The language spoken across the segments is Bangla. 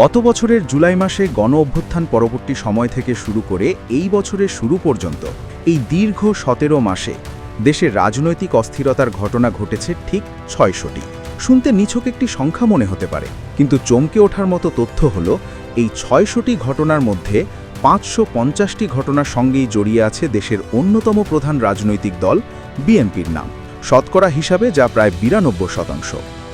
গত বছরের জুলাই মাসে গণ অভ্যুত্থান পরবর্তী সময় থেকে শুরু করে এই বছরের শুরু পর্যন্ত, এই দীর্ঘ সতেরো মাসে দেশের রাজনৈতিক অস্থিরতার ঘটনা ঘটেছে ঠিক ছয়শটি। শুনতে নিছক একটি সংখ্যা মনে হতে পারে, কিন্তু চমকে ওঠার মতো তথ্য হল, এই ছয়শটি ঘটনার মধ্যে পাঁচশো পঞ্চাশটি ঘটনার সঙ্গেই জড়িয়ে আছে দেশের অন্যতম প্রধান রাজনৈতিক দল বিএনপির নাম। শতকরা হিসাবে যা প্রায় বিরানব্বই শতাংশ।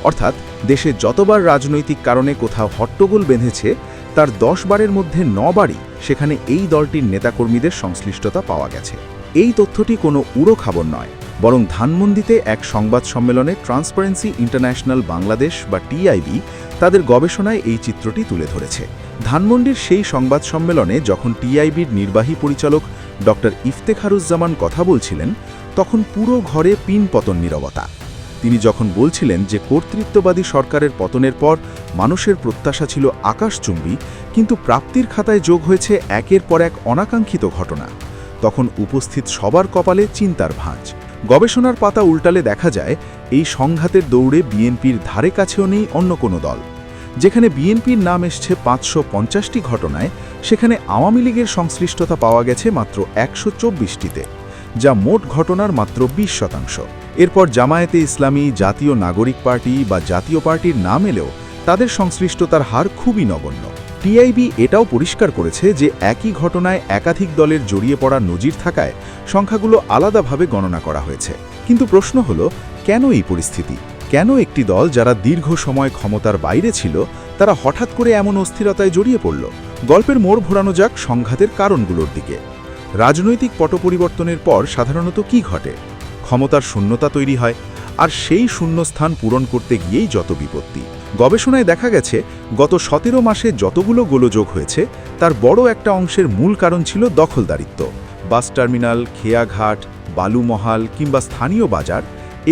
অর্থাৎ দেশে যতবার রাজনৈতিক কারণে কোথাও হট্টগোল বেঁধেছে, তার দশ বারের মধ্যে ন বারই সেখানে এই দলটির নেতাকর্মীদের সংশ্লিষ্টতা পাওয়া গেছে। এই তথ্যটি কোনো উড়ো খবর নয়, বরং ধানমন্দিতে এক সংবাদ সম্মেলনে ট্রান্সপারেন্সি ইন্টারন্যাশনাল বাংলাদেশ বা টিআইবি তাদের গবেষণায় এই চিত্রটি তুলে ধরেছে। ধানমন্ডির সেই সংবাদ সম্মেলনে যখন টিআইবির নির্বাহী পরিচালক ডক্টর ইফতেখারুজ্জামান কথা বলছিলেন, তখন পুরো ঘরে পিন পতন নীরবতা। তিনি যখন বলছিলেন যে কর্তৃত্ববাদী সরকারের পতনের পর মানুষের প্রত্যাশা ছিল আকাশচুম্বী, কিন্তু প্রাপ্তির খাতায় যোগ হয়েছে একের পর এক অনাকাঙ্ক্ষিত ঘটনা। তখন উপস্থিত সবার কপালে চিন্তার ভাঁজ। গবেষণার পাতা উল্টালে দেখা যায়, এই সংঘাতের দৌড়ে বিএনপির ধারে কাছেও নেই অন্য কোনো দল। যেখানে বিএনপির নাম এসছে পাঁচশো পঞ্চাশটি ঘটনায়, সেখানে আওয়ামী লীগের সংশ্লিষ্টতা পাওয়া গেছে মাত্র একশো চব্বিশটিতে, যা মোট ঘটনার মাত্র বিশ শতাংশ। এরপর জামায়াতে ইসলামী জাতীয় নাগরিক পার্টি বা জাতীয় পার্টির নাম এলেও তাদের সংশ্লিষ্টতার হার খুবই নগণ্য। টিআইবি এটাও পরিষ্কার করেছে যে একই ঘটনায় একাধিক দলের জড়িয়ে পড়া নজির থাকায় সংখ্যাগুলো আলাদাভাবে গণনা করা হয়েছে। কিন্তু প্রশ্ন হলো, কেন এই পরিস্থিতি? কেন একটি দল যারা দীর্ঘ সময় ক্ষমতার বাইরে ছিল, তারা হঠাৎ করে এমন অস্থিরতায় জড়িয়ে পড়ল? গল্পের মোড় ঘোরানো যাক সংঘাতের কারণগুলোর দিকে। রাজনৈতিক পট পরিবর্তনের পর সাধারণত কি ঘটে? ক্ষমতার শূন্যতা তৈরি হয়, আর সেই শূন্যস্থান পূরণ করতে গিয়েই যত বিপত্তি। গবেষণায় দেখা গেছে, গত সতেরো মাসে যতগুলো গোলযোগ হয়েছে, তার বড় একটা অংশের মূল কারণ ছিল দখলদারিত্ব। বাস টার্মিনাল, খেয়াঘাট, বালুমহাল কিংবা স্থানীয় বাজার,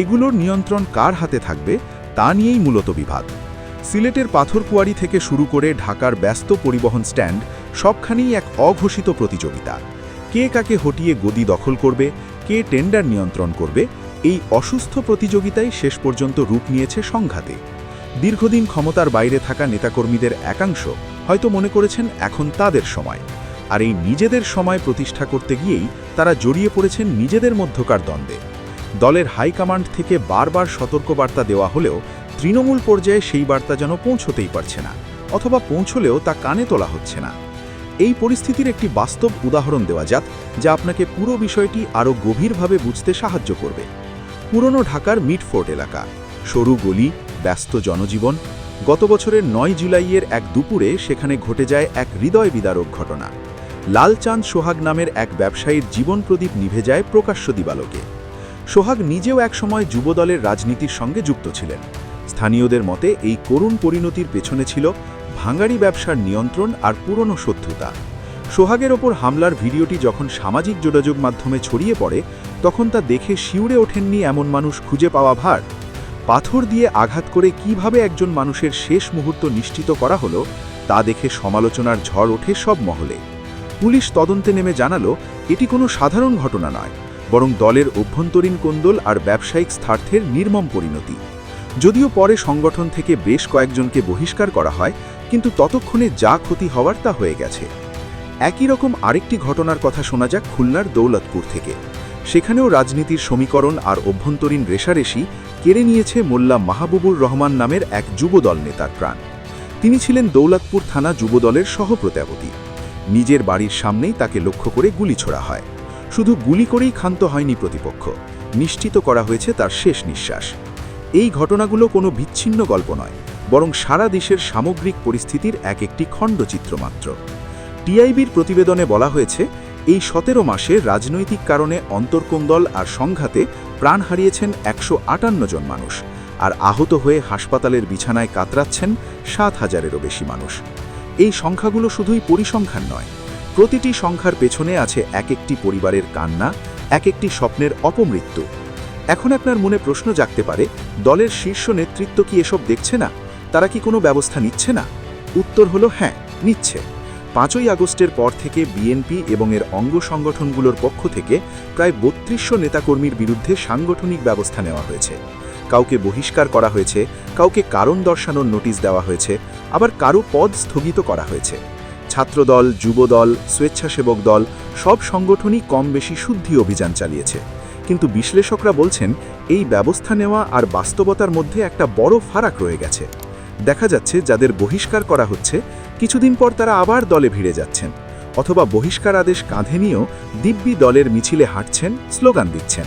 এগুলোর নিয়ন্ত্রণ কার হাতে থাকবে তা নিয়েই মূলত বিভাগ। সিলেটের পাথরকুয়ারি থেকে শুরু করে ঢাকার ব্যস্ত পরিবহন স্ট্যান্ড সবখানেই এক অঘোষিত প্রতিযোগিতা। কে কাকে হটিয়ে গদি দখল করবে কে টেন্ডার নিয়ন্ত্রণ করবে, এই অসুস্থ প্রতিযোগিতাই শেষ পর্যন্ত রূপ নিয়েছে সংঘাতে। দীর্ঘদিন ক্ষমতার বাইরে থাকা নেতাকর্মীদের একাংশ হয়তো মনে করেছেন এখন তাদের সময়, আর এই নিজেদের সময় প্রতিষ্ঠা করতে গিয়েই তারা জড়িয়ে পড়েছেন নিজেদের মধ্যকার দ্বন্দ্বে। দলের হাইকমান্ড থেকে বারবার সতর্কবার্তা দেওয়া হলেও তৃণমূল পর্যায়ে সেই বার্তা যেন পৌঁছতেই পারছে না, অথবা পৌঁছলেও তা কানে তোলা হচ্ছে না। এই পরিস্থিতির একটি বাস্তব উদাহরণ দেওয়া যাক, যা আপনাকে পুরো বিষয়টি আরও গভীরভাবে বুঝতে সাহায্য করবে। পুরনো ঢাকার মিটফোর্ট এলাকা, সরু গলি, ব্যস্ত জনজীবন, গত বছরের নয় জুলাইয়ের এক দুপুরে সেখানে ঘটে যায় এক হৃদয় বিদারক ঘটনা। লালচাঁদ সোহাগ নামের এক ব্যবসায়ীর জীবন প্রদীপ নিভে যায় প্রকাশ্য দিবালোকে। সোহাগ নিজেও একসময় যুবদলের রাজনীতির সঙ্গে যুক্ত ছিলেন। স্থানীয়দের মতে, এই করুণ পরিণতির পেছনে ছিল ভাঙাড়ি ব্যবসার নিয়ন্ত্রণ আর পুরনো শত্রুতা। সোহাগের ওপর হামলার ভিডিওটি যখন সামাজিক যোগাযোগ মাধ্যমে ছড়িয়ে পড়ে, তখন তা দেখে শিউরে ওঠেননি এমন মানুষ খুঁজে পাওয়া ভার। পাথর দিয়ে আঘাত করে কীভাবে একজন মানুষের শেষ মুহূর্ত নিশ্চিত করা হলো, তা দেখে সমালোচনার ঝড় ওঠে সব মহলে। পুলিশ তদন্তে নেমে জানালো, এটি কোনো সাধারণ ঘটনা নয়, বরং দলের অভ্যন্তরীণ কোন্দল আর ব্যবসায়িক স্বার্থের নির্মম পরিণতি। যদিও পরে সংগঠন থেকে বেশ কয়েকজনকে বহিষ্কার করা হয় কিন্তু ততক্ষণে যা ক্ষতি হওয়ার তা হয়ে গেছে। একই রকম আরেকটি ঘটনার কথা শোনা যাক খুলনার দৌলতপুর থেকে। সেখানেও রাজনীতির সমীকরণ আর অভ্যন্তরীণ রেশারেশি কেড়ে নিয়েছে মোল্লা মাহবুবুর রহমান নামের এক যুবদল নেতার প্রাণ। তিনি ছিলেন দৌলতপুর থানা যুবদলের সহপ্রত্যাপতি নিজের বাড়ির সামনেই তাকে লক্ষ্য করে গুলি ছোড়া হয়। শুধু গুলি করেই ক্ষান্ত হয়নি প্রতিপক্ষ। নিশ্চিত করা হয়েছে তার শেষ নিঃশ্বাস। এই ঘটনাগুলো কোনো বিচ্ছিন্ন গল্প নয়। বরং সারা দেশের সামগ্রিক পরিস্থিতির এক একটি খণ্ডচিত্র মাত্র। টিআইবির প্রতিবেদনে বলা হয়েছে, এই সতেরো মাসে রাজনৈতিক কারণে অন্তর্কোন্দল আর সংঘাতে প্রাণ হারিয়েছেন একশো আটান্ন জন মানুষ, আর আহত হয়ে হাসপাতালের বিছানায় কাতরাচ্ছেন সাত হাজারেরও বেশি মানুষ। এই সংখ্যাগুলো শুধুই পরিসংখ্যান নয়, প্রতিটি সংখ্যার পেছনে আছে এক একটি পরিবারের কান্না, এক একটি স্বপ্নের অপমৃত্যু। এখন আপনার মনে প্রশ্ন জাগতে পারে, দলের শীর্ষ নেতৃত্ব কি এসব দেখছে না? তারা কি কোনো ব্যবস্থা নিচ্ছে না? উত্তর হলো হ্যাঁ নিচ্ছে। পাঁচই আগস্টের পর থেকে বিএনপি এবং এর অঙ্গ সংগঠনগুলোর পক্ষ থেকে প্রায় বত্রিশশো নেতাকর্মীর বিরুদ্ধে সাংগঠনিক ব্যবস্থা নেওয়া হয়েছে। কাউকে বহিষ্কার করা হয়েছে, কাউকে কারণ দর্শানোর নোটিশ দেওয়া হয়েছে, আবার কারও পদ স্থগিত করা হয়েছে। ছাত্রদল, যুবদল, স্বেচ্ছাসেবক দল, সব সংগঠনই কম বেশি শুদ্ধি অভিযান চালিয়েছে। কিন্তু বিশ্লেষকরা বলছেন, এই ব্যবস্থা নেওয়া আর বাস্তবতার মধ্যে একটা বড় ফারাক রয়ে গেছে। দেখা যাচ্ছে যাদের বহিষ্কার করা হচ্ছে, কিছুদিন পর তারা আবার দলে ভিড়ে যাচ্ছেন, অথবা বহিষ্কার আদেশ কাঁধে নিয়েও দিব্যি দলের মিছিলে হাঁটছেন, স্লোগান দিচ্ছেন।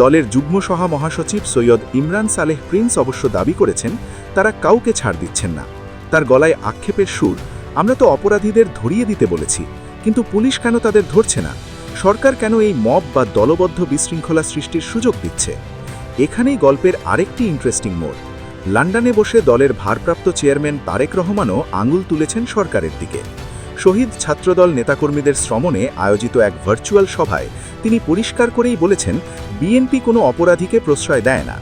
দলের যুগ্ম সহা মহাসচিব সৈয়দ ইমরান সালেহ প্রিন্স অবশ্য দাবি করেছেন, তারা কাউকে ছাড় দিচ্ছেন না। তার গলায় আক্ষেপের সুর, আমরা তো অপরাধীদের ধরিয়ে দিতে বলেছি, কিন্তু পুলিশ কেন তাদের ধরছে না? সরকার কেন এই মব বা দলবদ্ধ বিশৃঙ্খলা সৃষ্টির সুযোগ দিচ্ছে? এখানেই গল্পের আরেকটি ইন্টারেস্টিং মোড়। লন্ডনে বসে দলের ভারপ্রাপ্ত চেয়ারম্যান তারেক রহমানও আঙুল তুলেছেন সরকারের দিকে। শহীদ ছাত্রদল নেতাকর্মীদের শ্রমণে আয়োজিত এক ভার্চুয়াল সভায় তিনি পরিষ্কার করেই বলেছেন, বিএনপি কোনো অপরাধীকে প্রশ্রয় দেয় না।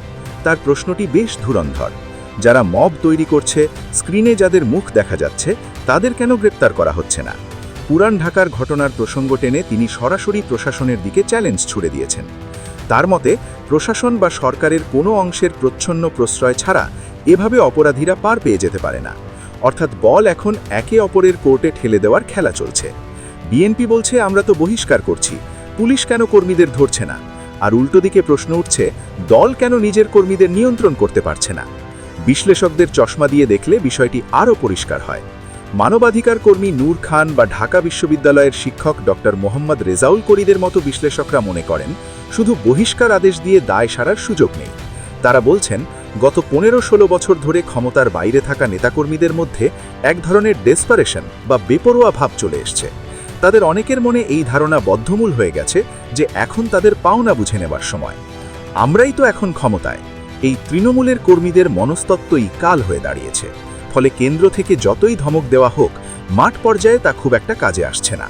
তার প্রশ্নটি বেশ ধুরন্ধর। যারা মব তৈরি করছে, স্ক্রিনে যাদের মুখ দেখা যাচ্ছে, তাদের কেন গ্রেপ্তার করা হচ্ছে না? পুরান ঢাকার ঘটনার প্রসঙ্গ টেনে তিনি সরাসরি প্রশাসনের দিকে চ্যালেঞ্জ ছুড়ে দিয়েছেন। তার মতে, প্রশাসন বা সরকারের কোনো অংশের প্রচ্ছন্ন প্রশ্রয় ছাড়া এভাবে অপরাধীরা পার পেয়ে যেতে পারে না। অর্থাৎ বল এখন একে অপরের কোর্টে ঠেলে দেওয়ার খেলা চলছে। বিএনপি বলছে, আমরা তো বহিষ্কার করছি। পুলিশ কেন কর্মীদের ধরছে না? আর উল্টো দিকে প্রশ্ন উঠছে, দল কেন নিজের কর্মীদের নিয়ন্ত্রণ করতে পারছে না? বিশ্লেষকদের চশমা দিয়ে দেখলে বিষয়টি আরও পরিষ্কার হয়। মানবাধিকার কর্মী নূর খান বা ঢাকা বিশ্ববিদ্যালয়ের শিক্ষক ডক্টর মোহাম্মদ রেজাউল করিদের মতো বিশ্লেষকরা মনে করেন, শুধু বহিষ্কার আদেশ দিয়ে দায় সারার সুযোগ নেই। তারা বলছেন, গত পনেরো ষোলো বছর ধরে ক্ষমতার বাইরে থাকা নেতাকর্মীদের মধ্যে এক ধরনের ডেসপারেশন বা বেপরোয়া ভাব চলে এসছে। তাদের অনেকের মনে এই ধারণা বদ্ধমূল হয়ে গেছে যে এখন তাদের পাওনা বুঝে নেবার সময়। আমরাই তো এখন ক্ষমতায়। এই তৃণমূলের কর্মীদের মনস্তত্ত্বই কাল হয়ে দাঁড়িয়েছে। ফলে কেন্দ্র থেকে যতই ধমক দেওয়া হোক, মাঠ পর্যায়ে তা খুব একটা কাজে আসছে না।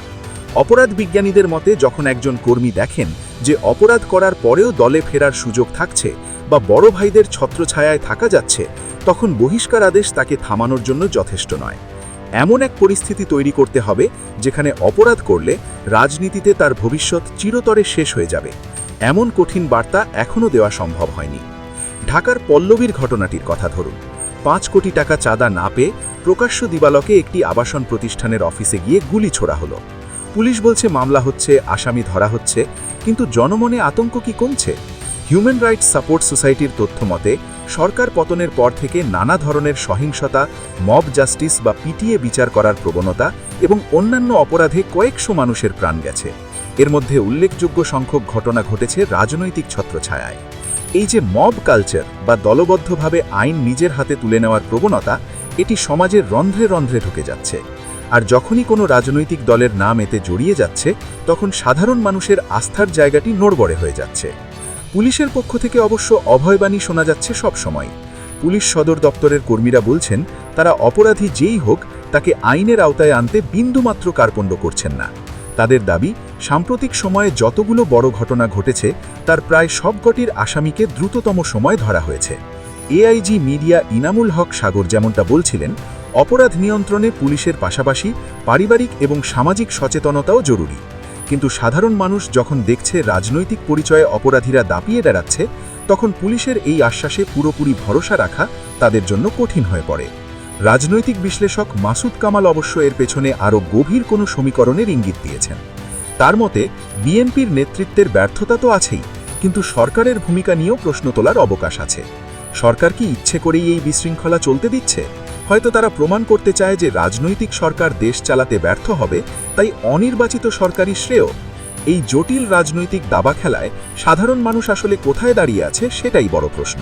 অপরাধ বিজ্ঞানীদের মতে, যখন একজন কর্মী দেখেন যে অপরাধ করার পরেও দলে ফেরার সুযোগ থাকছে বা বড় ভাইদের ছত্রছায়ায় থাকা যাচ্ছে, তখন বহিষ্কার আদেশ তাকে থামানোর জন্য যথেষ্ট নয়। এমন এক পরিস্থিতি তৈরি করতে হবে, যেখানে অপরাধ করলে রাজনীতিতে তার ভবিষ্যৎ চিরতরে শেষ হয়ে যাবে। এমন কঠিন বার্তা এখনও দেওয়া সম্ভব হয়নি। ঢাকার পল্লবীর ঘটনাটির কথা ধরুন। পাঁচ কোটি টাকা চাঁদা না পেয়ে প্রকাশ্য দিবালকে একটি আবাসন প্রতিষ্ঠানের অফিসে গিয়ে গুলি ছোড়া হলো। পুলিশ বলছে, মামলা হচ্ছে, আসামি ধরা হচ্ছে, কিন্তু জনমনে আতঙ্ক কি কমছে? হিউম্যান রাইটস সাপোর্ট সোসাইটির তথ্য মতে, সরকার পতনের পর থেকে নানা ধরনের সহিংসতা, মব জাস্টিস বা পিটিএ বিচার করার প্রবণতা এবং অন্যান্য অপরাধে কয়েকশো মানুষের প্রাণ গেছে। এর মধ্যে উল্লেখযোগ্য সংখ্যক ঘটনা ঘটেছে রাজনৈতিক ছত্রছায়ায়। এই যে মব কালচার বা দলবদ্ধভাবে আইন নিজের হাতে তুলে নেওয়ার প্রবণতা, এটি সমাজের রন্ধ্রে রন্ধ্রে ঢুকে যাচ্ছে। আর যখনই কোনো রাজনৈতিক দলের নাম এতে জড়িয়ে যাচ্ছে, তখন সাধারণ মানুষের আস্থার জায়গাটি নড়বড়ে হয়ে যাচ্ছে। পুলিশের পক্ষ থেকে অবশ্য অভয়বাণী শোনা যাচ্ছে সব সময়। পুলিশ সদর দপ্তরের কর্মীরা বলছেন, তারা অপরাধী যেই হোক, তাকে আইনের আওতায় আনতে বিন্দুমাত্র কার্পণ্য করছেন না। তাদের দাবি সাম্প্রতিক সময়ে যতগুলো বড় ঘটনা ঘটেছে, তার প্রায় সবকটির আসামিকে দ্রুততম সময় ধরা হয়েছে। এআইজি মিডিয়া ইনামুল হক সাগর যেমনটা বলছিলেন, অপরাধ নিয়ন্ত্রণে পুলিশের পাশাপাশি পারিবারিক এবং সামাজিক সচেতনতাও জরুরি। কিন্তু সাধারণ মানুষ যখন দেখছে রাজনৈতিক পরিচয়ে অপরাধীরা দাপিয়ে বেড়াচ্ছে, তখন পুলিশের এই আশ্বাসে পুরোপুরি ভরসা রাখা তাদের জন্য কঠিন হয়ে পড়ে। রাজনৈতিক বিশ্লেষক মাসুদ কামাল অবশ্য এর পেছনে আরও গভীর কোনো সমীকরণের ইঙ্গিত দিয়েছেন। তার মতে, বিএনপির নেতৃত্বের ব্যর্থতা তো আছেই, কিন্তু সরকারের ভূমিকা নিয়েও প্রশ্ন তোলার অবকাশ আছে। সরকার কি ইচ্ছে করেই এই বিশৃঙ্খলা চলতে দিচ্ছে? হয়তো তারা প্রমাণ করতে চায় যে রাজনৈতিক সরকার দেশ চালাতে ব্যর্থ হবে, তাই অনির্বাচিত সরকারি শ্রেয়। এই জটিল রাজনৈতিক দাবা খেলায় সাধারণ মানুষ আসলে কোথায় দাঁড়িয়ে আছে সেটাই বড় প্রশ্ন।